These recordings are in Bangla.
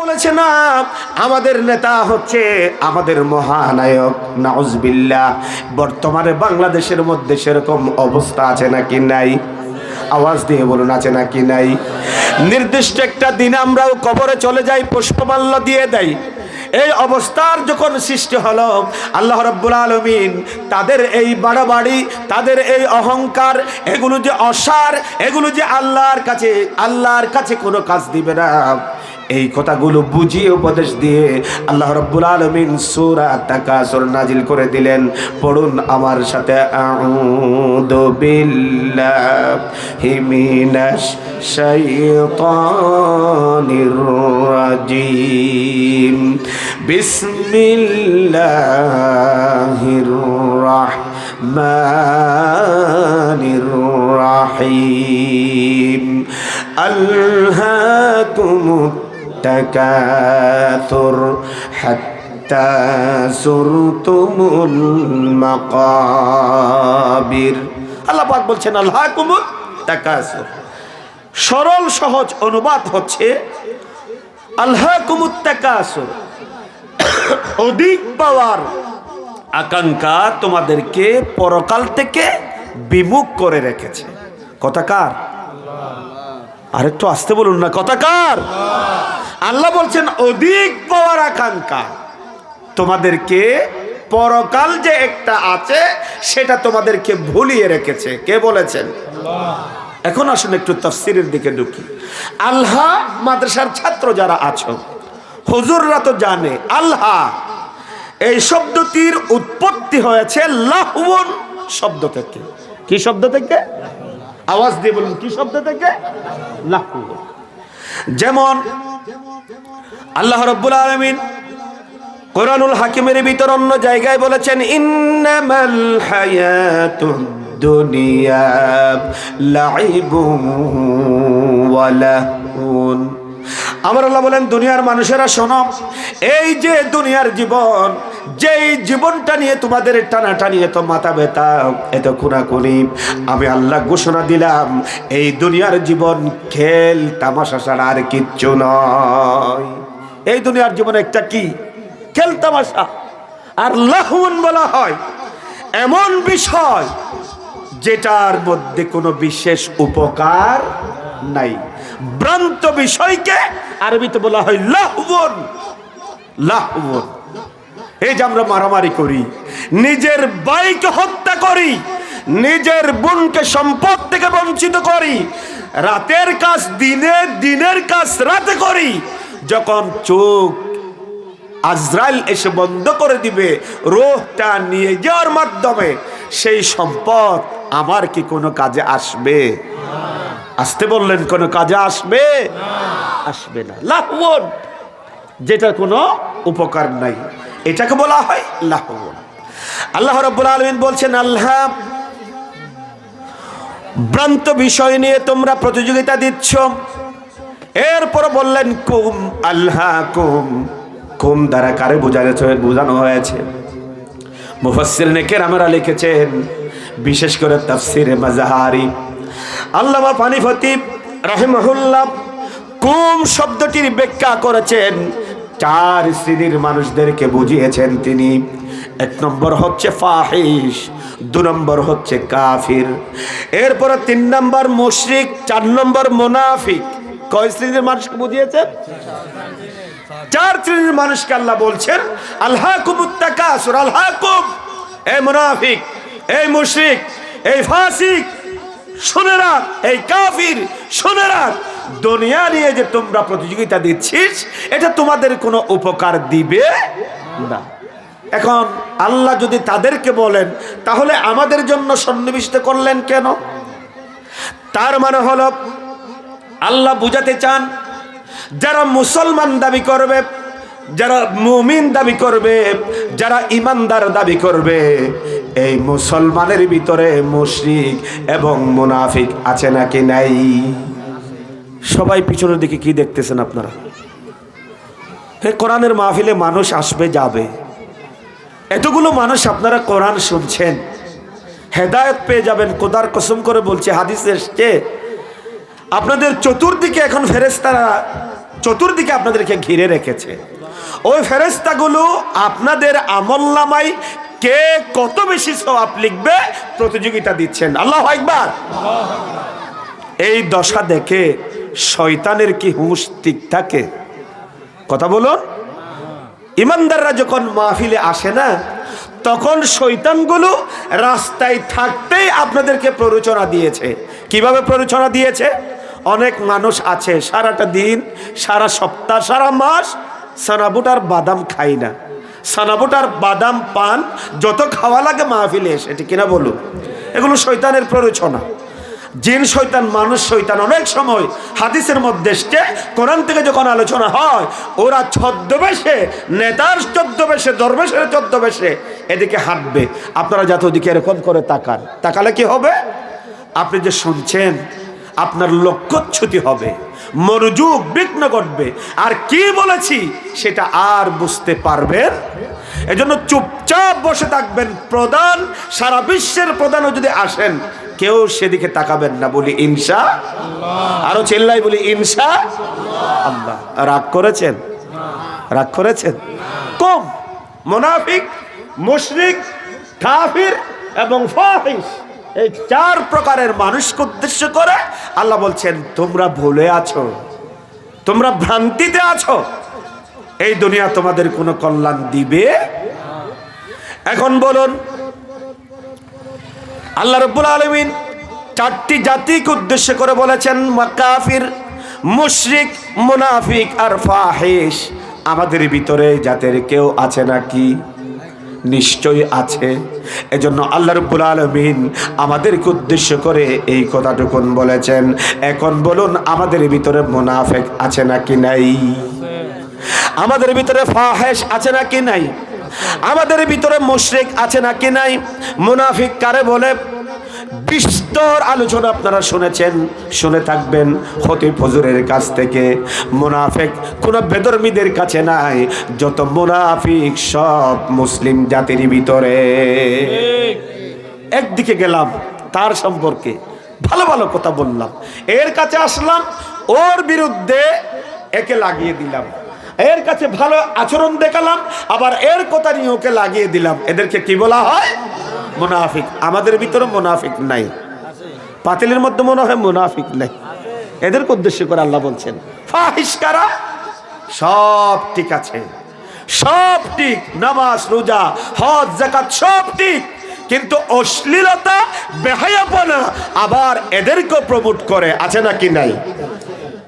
বলেছে না, আমাদের নেতা হচ্ছে আমাদের মহানায়ক, নাউজবিল্লাহ। বর্তমানে বাংলাদেশের মধ্যে সেরকম অবস্থা আছে নাকি নাই? আওয়াজ দিয়ে বলুন, আছে নাকি নাই? নির্দিষ্ট একটা দিন আমরাও কবরে চলে যাই, পুষ্পমাল্য দিয়ে দেয় এই অবস্থার যখন সৃষ্টি হলো, আল্লাহ রব্বুল আলমিন তাদের এই বাড়াবাড়ি, তাদের এই অহংকার, এগুলো যে অসার, এগুলো যে আল্লাহর কাছে আল্লাহর কাছে কোনো কাজ দিবে না। এই কথাগুলো বুঝিয়ে উপদেশ দিয়ে আল্লাহ রব্বুল আলমিন সুরা তাকাসুর নাজিল করে দিলেন। পড়ুন আমার সাথে, আউযু বিল্লাহি মিনাশ শাইতানির রাজিম। বিসমিল্লাহির রাহমানির রাহিম। আল্লাকুমুত التكاثر حتى زرتم المقابر আল্লাহ পাক বলছেন আল্লাহ কুমুর তাকাসুর সরল সহজ অনুবাদ হচ্ছে আল্লাহ কুমুর তাকাসুর অধিক পাওয়ার আকাঙ্ক্ষা তোমাদেরকে পরকাল থেকে বিমুখ করে রেখেছে কথাকার আরেকটু আসতে বলুন না কথাকার আল্লাহ বলছেন অধিক পাওয়ার আকাঙ্ক্ষা। তোমাদেরকে পরকাল যে একটা আছে সেটা তোমাদেরকে ভুলিয়ে রেখেছে। কে বলেছেন? এখন আসুন একটু তফসিরের দিকে ঢুকি। আল্লাহ মাদ্রাসার ছাত্র যারা আছো হুজুররা তো জানে আল্লাহ এই শব্দটির উৎপত্তি হয়েছে লাহউন শব্দ থেকে। কি শব্দ থেকে? আওয়াজ দিয়ে বলুন কি শব্দ থেকে? লাহু যেমন আল্লাহ রব্বুল আলমিন কোরআনুল হাকিমের ভিতর অন্য জায়গায় বলেছেন ইন্নামাল হায়াতুদ দুনিয়া লাইবুন আমার আল্লাহ বলেন, দুনিয়ার মানুষেরা শোনো, এই যে দুনিয়ার জীবন, যেই জীবনটা নিয়ে তোমাদের টানাটানি এত মাথা ব্যথা, এত খুনাখুনি, আমি আল্লাহ ঘোষণা দিলাম, এই দুনিয়ার জীবন খেল, তামাশা ছাড়া আর কিচ্ছু নয়। এই দুনিয়ার জীবন একটা কি? খেল, তামাশা। আর লাহুন বলা হয়, এমন বিষয় যেটার মধ্যে কোনো বিশেষ উপকার নাই। ভ্রান্ত বিষয়কে আরবিতে বলা হয় লাহবন লাহবন এই যে আমরা মারামারি করি, নিজের বাইকে হত্যা করি, নিজের বোনকে সম্পদ থেকে বঞ্চিত করি, রাতের কাজ, দিনে, দিনের কাজ, রাতে করি, যখন চোখ আজরাইল এসে বন্ধ করে দিবে, রোহটা নিয়ে যাওয়ার মাধ্যমে, সেই সম্পদ আমার কি কোনো কাজে আসবে? আসতে বললেন, কোনো কাজে আসবে? আসবে না। লাহবন যেটা কোনো উপকার নাই। এটাকে বলা হয় লাহবন আল্লাহ রব্বুল আলমিন বলছেন, আল্লাহ, ভ্রান্ত বিষয় নিয়ে তোমরা প্রতিযোগিতা দিচ্ছ। এরপর বললেন, কুম, আল্লাহ, কুম। কুম দ্বারা কারে বোঝানো বোঝানো হয়েছে। মুফাসির নেকের আমরা লিখেছেন, বিশেষ করে তাফসিরে মাজাহারি আল্লামা পানিফতি রাহিমাহুল্লাহ কুম শব্দটির ব্যাখ্যা করেছেন? চার শ্রেণির মানুষদেরকে বুঝিয়েছেন তিনি। এক নম্বর হচ্ছে ফাহিস দু নম্বর হচ্ছে কাফির, এরপরে তিন নম্বর মুশরিক, চার নম্বর মোনাফিক। কয় শ্রেণির মানুষকে বুঝিয়েছেন? চার শ্রেণির মানুষকে আল্লাহ বলছেন আল্লাহ কুমুত্তাকাসুর আল্লাহ কুম এ মুনাফিক এই মুশরিক এই ফাসিক শুনে রাখ এই কাফির, শুনে রাখ দুনিয়া নিয়ে যে তোমরা প্রতিযোগিতা দিচ্ছিস, এটা তোমাদের কোনো উপকার দিবে না। এখন আল্লাহ যদি তাদেরকে বলেন, তাহলে আমাদের জন্য সন্নিবিষ্ট করলেন কেন? তার মানে হলো, আল্লাহ বুঝাতে চান, যারা মুসলমান দাবি করবে যারা মুমিন দাবি করবে, যারা ইমানদার দাবি করবে, এই মুসলমানের ভিতরে মুশরিক এবং মুনাফিক আছে নাকি নাই? সবাই পিছনের দিকে কি দেখতেছেন আপনারা? হে কোরআনের মাহফিলে মানুষ আসবে, যাবে। এতগুলো মানুষ আপনারা কোরআন শুনছেন। হেদায়ত পেয়ে যাবেন কোদার কসম করে বলছে, হাদিস এসছে। আপনাদের চতুর্দিকে এখন ফেরেস্তারা চতুর্দিকে আপনাদেরকে ঘিরে রেখেছে। ওই ফেরেস্তাগুলো আপনাদের আমল্লামাই কে কত বেশি সওয়াব লিখবে প্রতিযোগিতা দিচ্ছেন। আল্লাহ একবার এই দশা দেখে শয়তানের কি হুঁশ ঠিক থাকে? কথা বলুন। ইমানদাররা যখন মাহফিলে আসে না, তখন শৈতানগুলো রাস্তায় থাকতেই আপনাদেরকে প্ররোচনা দিয়েছে। কীভাবে প্ররোচনা দিয়েছে? অনেক মানুষ আছে সারাটা দিন, সারা সপ্তাহ, সারা মাস সানাবুটার বাদাম খাই না। সানাবুটার বাদাম পান, যত খাওয়া লাগে মাহফিলে এসে, ঠিক কিনা বলুন? এগুলো শৈতানের প্ররোচনা। জিন শৈতান মানুষ শৈতান অনেক সময় হাদিসের মধ্যে এসছে কোরআন থেকে যখন আলোচনা হয়, ওরা ছদ্মবেশে, নেতার ছদ্মবেশে, দরবেশের ছদ্মবেশে এদিকে হাঁটবে। আপনারা যাতে ওদিকে এরকম করে তাকান, তাকালে কি হবে? আপনি যে শুনছেন আপনার লক্ষ্যচ্যুতি হবে। মনোযোগ বিঘ্ন ঘটবে। আর কি বলেছি, সেটা আর বুঝতে পারবেন? এজন্য চুপচাপ বসে থাকবেন প্রধান। সারা বিশ্বের প্রধানও যদি আসেন, কেউ সেদিকে তাকাবেন না, বলি ইনসা আরও চেল্লাই বলি ইনসা আল্লাহ। রাগ করেছেন? রাগ করেছেন? কম। মোনাফিক, মুশরিক, কাফির এবং ফাহিশ। এই চার প্রকারের মানুষকে উদ্দেশ্য করে আল্লাহ বলছেন, তোমরা ভুলে আছো, তোমরা ভ্রান্তিতে আছো। এই দুনিয়া তোমাদের কোনো কল্যাণ দিবে? এখন বলুন, আল্লাহ রব্বুল আলমিন চারটি জাতিকে উদ্দেশ্য করে বলেছেন কাফির, মুশরিক, মুনাফিক আর ফাহিশ। আমাদের ভিতরে জাতের কেউ আছে নাকি? নিশ্চয়ই আছে। এজন্য আল্লাহ রব্বুল আলমিন আমাদেরকে উদ্দেশ্য করে এই কথাটুকুন বলেছেন। এখন বলুন, আমাদের ভিতরে মুনাফেক আছে নাকি নাই? আমাদের ভিতরে ফাহেশ আছে নাকি নাই? আমাদের ভিতরে মুশরিক আছে নাকি নাই? মুনাফিক কারে বলে? বিস্তর আলোচনা আপনারা শুনেছেন, শুনে থাকবেন হতে ফজরের কাছ থেকে। মুনাফিক কোন বেদর্মীদের কাছে নাই, যত মুনাফিক সব মুসলিম জাতির ভিতরে। একদিকে গেলাম তার সম্পর্কে, ভালো ভালো কথা বললাম। এর কাছে আসলাম, ওর বিরুদ্ধে একে লাগিয়ে দিলাম। এর কাছে ভালো আচরণ দেখালাম, আবার এর কথা নিয়ে ওকে লাগিয়ে দিলাম। এদেরকে কি বলা হয়? মুনাফিক। আমাদের ভিতরে মুনাফিক নাই। পাতিলের মধ্যে মনে হয় মুনাফিক নাই। এদেরকে উদ্দেশ্য করে আল্লাহ বলছেন ফাহিস্কারা সব ঠিক আছে। সব ঠিক। নামাজ, রোজা, হজ জাকাত সব ঠিক। কিন্তু অশ্লীলতা, বেহায়াপনা আবার এদেরকে প্রমোট করে, আছে নাকি নাই?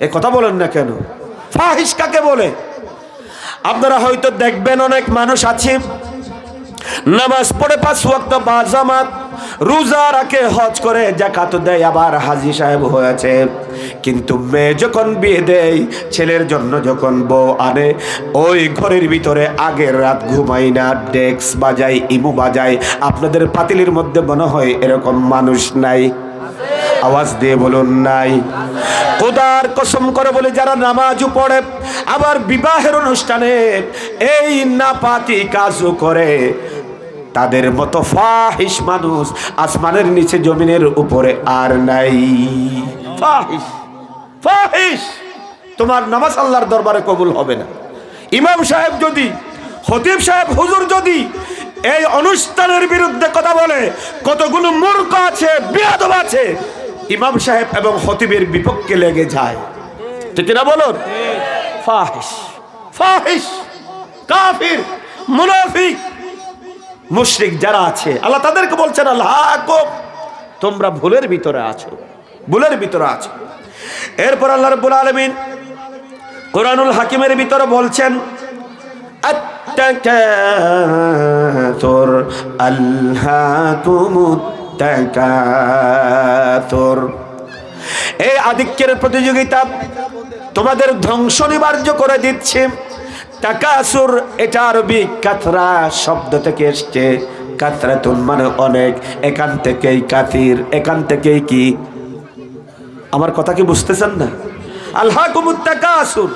এ কথা বলেন না কেন? ফাহিস কাকে বলে? আপনারা হয়তো দেখবেন অনেক মানুষ আছে, নামাজ পড়ে পাঁচ ওয়াক্ত বা জামাত, রোজা রাখে, হজ করে জাকাত দেয়, আবার হাজি সাহেব হয়েছে। কিন্তু মেয়ে যখন বিয়ে দেয়, ছেলের জন্য যখন বউ আনে, ওই ঘরের ভিতরে আগের রাত ঘুমাই না, ডেক্স বাজাই ইমু বাজাই আপনাদের পাতিলির মধ্যে মনে হয় এরকম মানুষ নাই? আওয়াজ দিয়ে বলুন, নাই। খোদার কসম করে বলে, যারা নামাজও পড়ে, আবার বিবাহের অনুষ্ঠানে এই নাপাতি কাজও করে, তাদের মতো ফাহিস মানুষ আসমানের নিচে জমিনের উপরে আর নাই। ফাহিস ফাহিস তোমার নামাজ আল্লাহর দরবারে কবুল হবে না। ইমাম সাহেব যদি হতিব সাহেব, হুজুর যদি এই অনুষ্ঠানের বিরুদ্ধে কথা বলে, কতগুলো মূর্খ আছে, বিয়াদব আছে ইমাম সাহেব এবং হতিবের বিপক্ষে লেগে যায়। কিনা বলুন? ফাহিস ফাহিস কাফির, মুনাফিক, মুশরিক যারা আছে, আল্লাহ তাদেরকে বলছেন, আল্লাহ তোমরা ভুলের ভিতরে আছো, ভুলের ভিতরে আছো। এরপর আল্লাহ রব্বুল আলমিন কোরআনুল হাকিমের ভিতরে বলছেন তোর আল্লাহ তুমুত্তাকা তোর। এই আধিক্যের প্রতিযোগিতা তোমাদের ধ্বংস নিবার্য করে দিচ্ছে। তাকাসুর, এটা আরবি কাতরা শব্দ থেকে এসছে। কাতরাতুন মানে অনেক। এখান থেকেই কাতির এখান থেকেই কি? আমার কথা কি বুঝতেছেন না? আল্লাহ কুমুর তাকাসুর।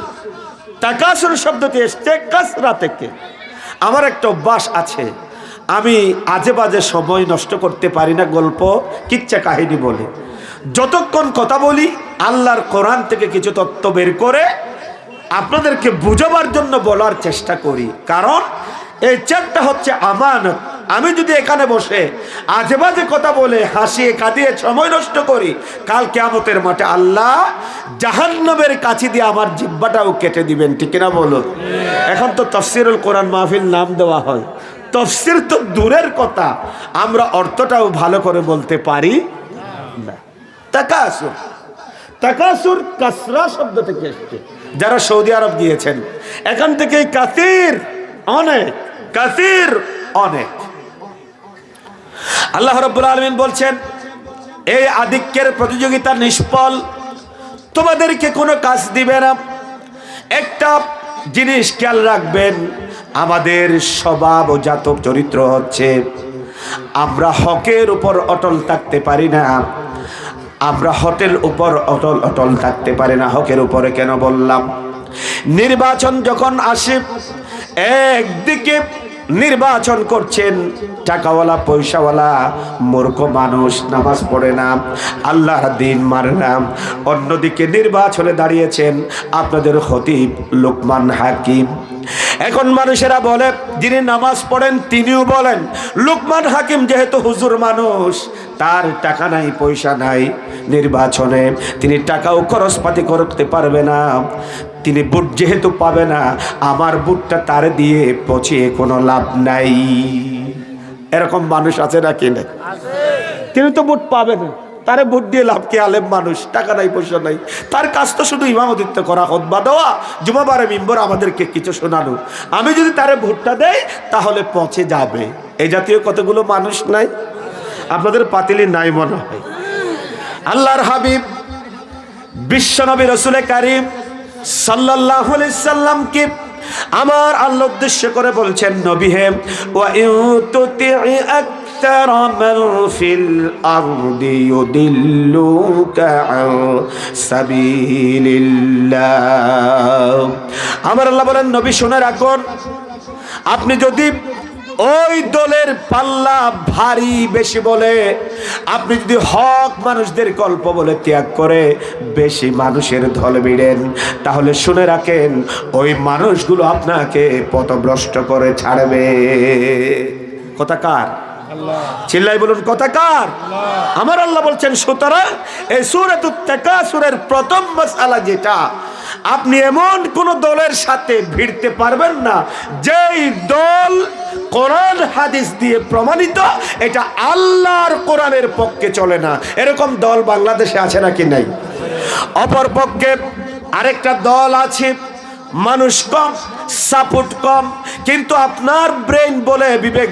তাকাসুর শব্দটি এসছে কাসরা থেকে। আমার একটা অভ্যাস আছে। আমি আজে বাজে সময় নষ্ট করতে পারি না গল্প, কিচ্ছা কাহিনী বলে। যতক্ষণ কথা বলি, আল্লাহর কোরআন থেকে কিছু তত্ত্ব বের করে আপনাদেরকে বুঝাবার জন্য বলার চেষ্টা করি। কারণ এই চারটা হচ্ছে আমানত। আমি যদি এখানে বসে আজে বাজে কথা বলে হাসিয়ে কাঁদিয়ে সময় নষ্ট করি, কাল কেয়ামতের মাঠে আল্লাহ জাহান্নবের কাছে দিয়ে আমার জিব্বাটাও কেটে দিবেন, ঠিক না বলো এখন তো তফসিরুল কোরআন মাহফিল নাম দেওয়া হয়। তফসির তো দূরের কথা। আমরা অর্থটাও ভালো করে বলতে পারি তাকাসুর। তাকাসুর কাসরা শব্দ থেকে এসছে। যারা সৌদি আরব গিয়েছেন, এখান থেকে কাসির অনেক কাসির অনেক। আল্লাহ রব্বুল আলমিন বলছেন এই আধিক্যের প্রতিযোগিতা নিষ্ফল। তোমাদেরকে কোনো কাজ দিবে না। একটা জিনিস খেয়াল রাখবেন, আমাদের স্বভাব ও জাতক চরিত্র হচ্ছে, আমরা হকের উপর অটল থাকতে পারি না, আমরা হটের উপর অটল অটল থাকতে পারি না, হকের উপরে কেন বললাম? নির্বাচন যখন আসে, একদিকে নির্বাচন করছেন। টাকাওয়ালা, পয়সাওয়ালা, মূর্খ মানুষ, নামাজ পড়ে না, আল্লাহর দিন মানে না। অন্যদিকে নির্বাচনে দাঁড়িয়েছেন আপনাদের খতিব লোকমান হাকিম। এখন মানুষেরা বলে, যিনি নামাজ পড়েন তিনিও বলেন, লোকমান হাকিম যেহেতু হুজুর মানুষ, তার টাকা নাই, পয়সা নাই। নির্বাচনে তিনি টাকাও খরচপাতি করতে পারবে না। তিনি বুট যেহেতু পাবে না, আমার বুটটা তার দিয়ে পচিয়ে কোনো লাভ নাই। এরকম মানুষ আছে না তিনি তো বুট পাবে না। তারে ভোট দিয়ে লাভ কে আলেম মানুষ? টাকা নাই, পয়সা নাই। তার কাজ তো শুধু ইমামতিত্ব করা হতবা দেওয়া। জুমাবারে মিম্বর আমাদেরকে কিছু শোনানো। আমি যদি তারে ভোটটা দেই, তাহলে পচে যাবে। এই জাতীয় কতগুলো মানুষ নাই? আপনাদের পাতিলি নাই মনে হয়। আল্লাহর হাবিব বিশ্বনবী রসুল কারিম সাল্লাহ সাল্লামকে আমার আল্লাহ উদ্দেশ্য করে বলছেন নবী হে ওয়া ইউতুতি أكثر من في الأرض يضلوك عن سبيل الله আমার আল্লাহ বলেন নবী শুনে রাখুন আপনি যদি ওই দলের পাল্লা ভারী বেশি বলে। আপনি যদি হক মানুষদের গল্প বলে ত্যাগ করে বেশি মানুষের ধল বিড়েন তাহলে শুনে রাখেন ওই মানুষগুলো আপনাকে পথভ্রষ্ট করে ছাড়বে। কথা কার? চিল্লাই বলুন কথা কার? আমার আল্লাহ বলছেন সুতরাং এই সুরে সুরের প্রথম মশালা যেটা আপনি এমন কোন দলের সাথে ভিড়তে পারবেন না যেই দল কোরআন হাদিস দিয়ে প্রমাণিত, এটা আল্লাহর কোরআনের পক্ষে চলে না। এরকম দল বাংলাদেশে আছে নাকি নাই? অপর পক্ষে আরেকটা দল আছে, মানুষ কম, সাপোর্ট কম, কিন্তু আপনার ব্রেন বলে বিবেক